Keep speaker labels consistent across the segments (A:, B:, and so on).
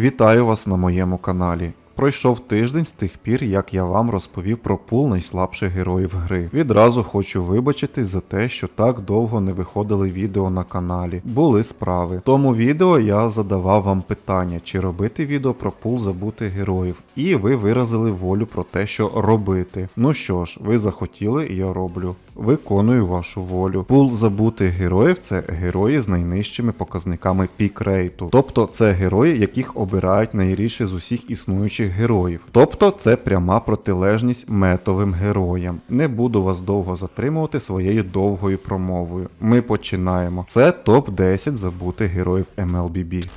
A: Вітаю вас на моєму каналі. Пройшов тиждень з тих пір, як я вам розповів про пул найслабших героїв гри. Відразу хочу вибачитись за те, що так довго не виходили відео на каналі. Були справи. В тому відео я задавав вам питання, чи робити відео про пул забутих героїв, і ви виразили волю про те, що робити. Ну що ж, ви захотіли, я роблю. Виконую вашу волю. Пул забутих героїв це герої з найнижчими показниками пікрейту. Тобто це герої, яких обирають найрідше з усіх існуючих героїв. Тобто це пряма протилежність метовим героям. Не буду вас довго затримувати своєю довгою промовою. Ми починаємо. Це топ 10 забутих героїв MLBB.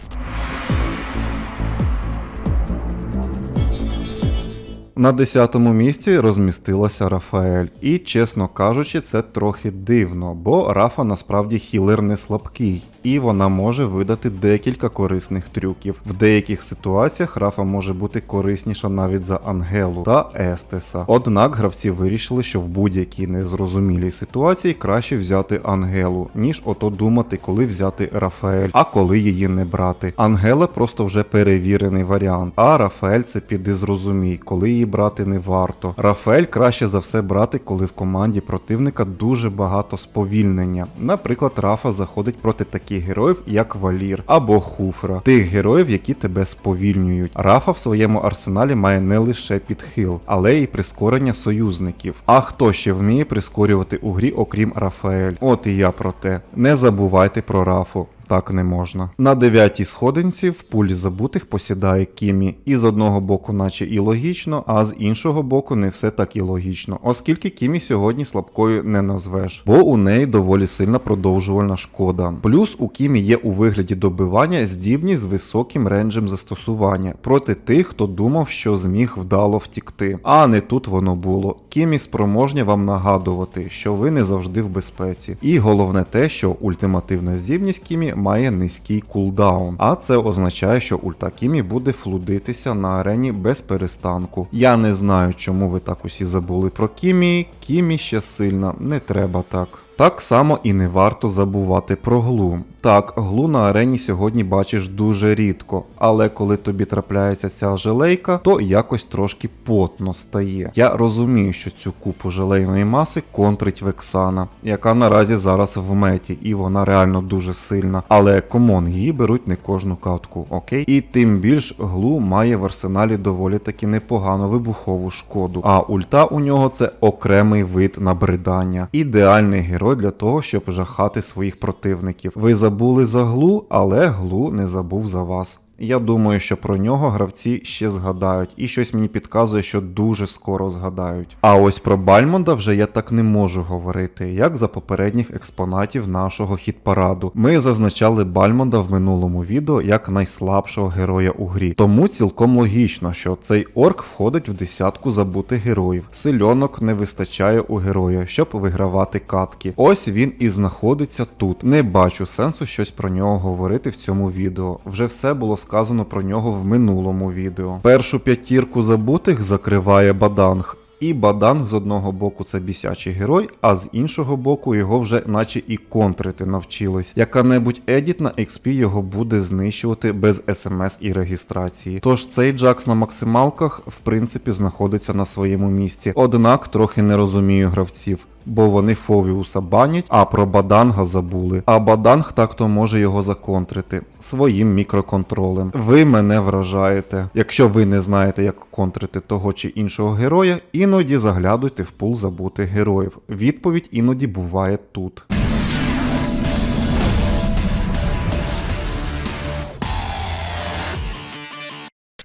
A: На 10-му місці розмістилася Рафаель. І, чесно кажучи, це трохи дивно, бо Рафа насправді хілер не слабкий, і вона може видати декілька корисних трюків. В деяких ситуаціях Рафа може бути корисніша навіть за Ангелу та Естеса. Однак гравці вирішили, що в будь-якій незрозумілій ситуації краще взяти Ангелу, ніж ото думати, коли взяти Рафаель, а коли її не брати. Ангела просто вже перевірений варіант, а Рафаель це піди зрозумій, коли її брати не варто. Рафаель краще за все брати, коли в команді противника дуже багато сповільнення. Наприклад, Рафа заходить проти таких героїв, як Валір або Хуфра, тих героїв, які тебе сповільнюють. Рафа в своєму арсеналі має не лише підхил, але й прискорення союзників. А хто ще вміє прискорювати у грі, окрім Рафаель? От і я про те. Не забувайте про Рафу. Так не можна. На дев'ятій сходинці в пулі забутих посідає Кімі, і з одного боку, наче і логічно, а з іншого боку, не все так і логічно, оскільки Кімі сьогодні слабкою не назвеш, бо у неї доволі сильна продовжувальна шкода. Плюс у Кімі є у вигляді добивання здібність з високим ренджем застосування проти тих, хто думав, що зміг вдало втікти. А не тут воно було. Кімі спроможня вам нагадувати, що ви не завжди в безпеці. І головне те, що ультимативна здібність Кімі має низький кулдаун, а це означає, що ульта Кімі буде флудитися на арені без перестанку. Я не знаю, чому ви так усі забули про Кімі. Кімі ще сильна, не треба так. Так само і не варто забувати про глу. Так, глу на арені сьогодні бачиш дуже рідко, але коли тобі трапляється ця желейка, то якось трошки потно стає. Я розумію, що цю купу желейної маси контрить Вексана, яка наразі зараз в меті, і вона реально дуже сильна. Але комон, її беруть не кожну катку, окей? І тим більш глу має в арсеналі доволі таки непогану вибухову шкоду. А ульта у нього це окремий вид набридання. Ідеальний герой для того, щоб жахати своїх противників. Ви забули за глу, але глу не забув за вас. Я думаю, що про нього гравці ще згадають, і щось мені підказує, що дуже скоро згадають. А ось про Бальмонда вже я так не можу говорити, як за попередніх експонатів нашого хіт-параду. Ми зазначали Бальмонда в минулому відео як найслабшого героя у грі. Тому цілком логічно, що цей орк входить в десятку забутих героїв. Сильонок не вистачає у героя, щоб вигравати катки. Ось він і знаходиться тут. Не бачу сенсу щось про нього говорити в цьому відео. Вже все було сказано про нього в минулому відео. Першу п'ятірку забутих закриває Баданг. І Баданг з одного боку це бісячий герой, а з іншого боку його вже наче і контрити навчились. Яка-небудь едіт на XP його буде знищувати без смс і реєстрації. Тож цей Джакс на максималках в принципі знаходиться на своєму місці. Однак трохи не розумію гравців. Бо вони Фовіуса банять, а про Баданга забули. А Баданг так-то може його законтрити своїм мікроконтролем. Ви мене вражаєте. Якщо ви не знаєте, як контрити того чи іншого героя, іноді заглядуйте в пул забутих героїв. Відповідь іноді буває тут.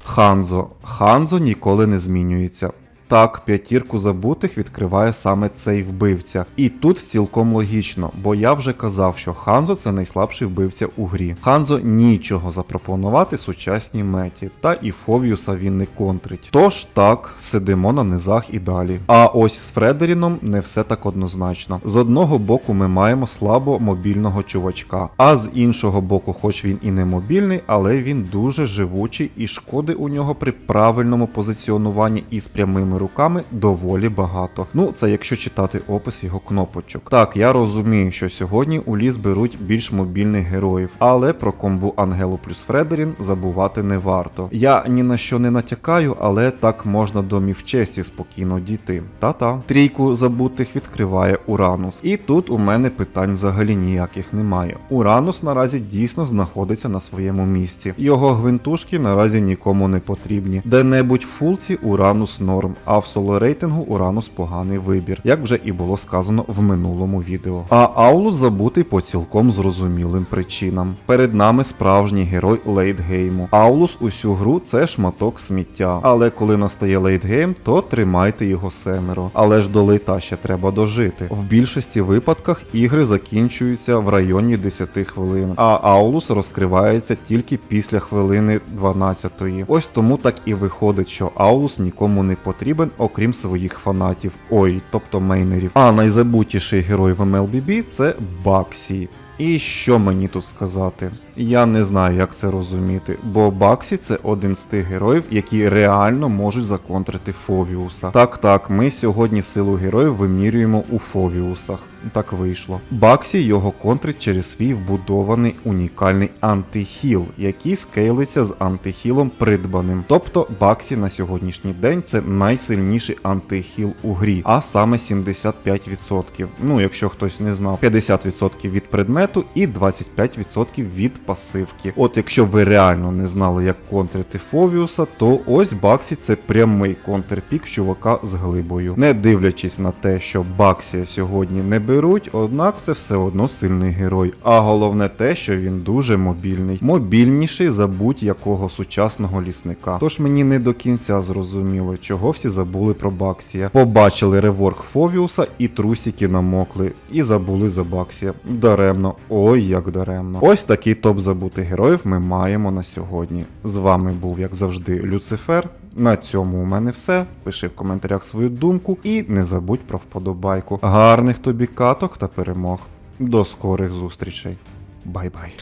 A: Ханзо. Ханзо ніколи не змінюється. Так, п'ятірку забутих відкриває саме цей вбивця. І тут цілком логічно, бо я вже казав, що Ханзо це найслабший вбивця у грі. Ханзо нічого запропонувати сучасній меті, та і Фовіуса він не контрить. Тож так, сидимо на низах і далі. А ось з Фредеріном не все так однозначно. З одного боку ми маємо слабо мобільного чувачка, а з іншого боку, хоч він і не мобільний, але він дуже живучий і шкоди у нього при правильному позиціонуванні і з прямими руками доволі багато. Ну, це якщо читати опис його кнопочок. Так, я розумію, що сьогодні у ліс беруть більш мобільних героїв, але про комбу Ангелу плюс Фредерін забувати не варто. Я ні на що не натякаю, але так можна до мівчесті спокійно дійти. Та-та. Трійку забутих відкриває Уранус. І тут у мене питань взагалі ніяких немає. Уранус наразі дійсно знаходиться на своєму місці. Його гвинтушки наразі нікому не потрібні. Де-небудь в фулці Уранус норм, а в соло рейтингу Уранус поганий вибір, як вже і було сказано в минулому відео. А Аулус забутий по цілком зрозумілим причинам. Перед нами справжній герой лейтгейму. Аулус усю гру це шматок сміття. Але коли настає лейтгейм, то тримайте його семеро. Але ж до лейта ще треба дожити. В більшості випадках ігри закінчуються в районі 10 хвилин, а Аулус розкривається тільки після хвилини 12-ї. Ось тому так і виходить, що Аулус нікому не потрібен, окрім своїх фанатів. Ой, тобто мейнерів. А найзабутіший герой в MLBB це Баксі. І що мені тут сказати? Я не знаю, як це розуміти, бо Баксі це один з тих героїв, які реально можуть законтрити Фовіуса. Так, так, ми сьогодні силу героїв вимірюємо у Фовіусах. Так вийшло. Баксі його контрить через свій вбудований унікальний антихіл, який скейлиться з антихілом придбаним. Тобто Баксі на сьогоднішній день це найсильніший антихіл у грі, а саме 75%. Ну, якщо хтось не знав, 50% від предмету і 25% від пасивки. От якщо ви реально не знали, як контрити Фовіуса, то ось Баксі це прямий контрпік чувака з глибою. Не дивлячись на те, що Баксія сьогодні не беруть, однак це все одно сильний герой. А головне те, що він дуже мобільний, мобільніший за будь-якого сучасного лісника. Тож мені не до кінця зрозуміло, чого всі забули про Баксія. Побачили реворк Фовіуса і трусики намокли, і забули за Баксія. Даремно, ой як даремно. Ось такий топ забутих героїв ми маємо на сьогодні. З вами був, як завжди, Люцифер. На цьому у мене все. Пиши в коментарях свою думку і не забудь про вподобайку. Гарних тобі каток та перемог. До скорих зустрічей. Бай-бай.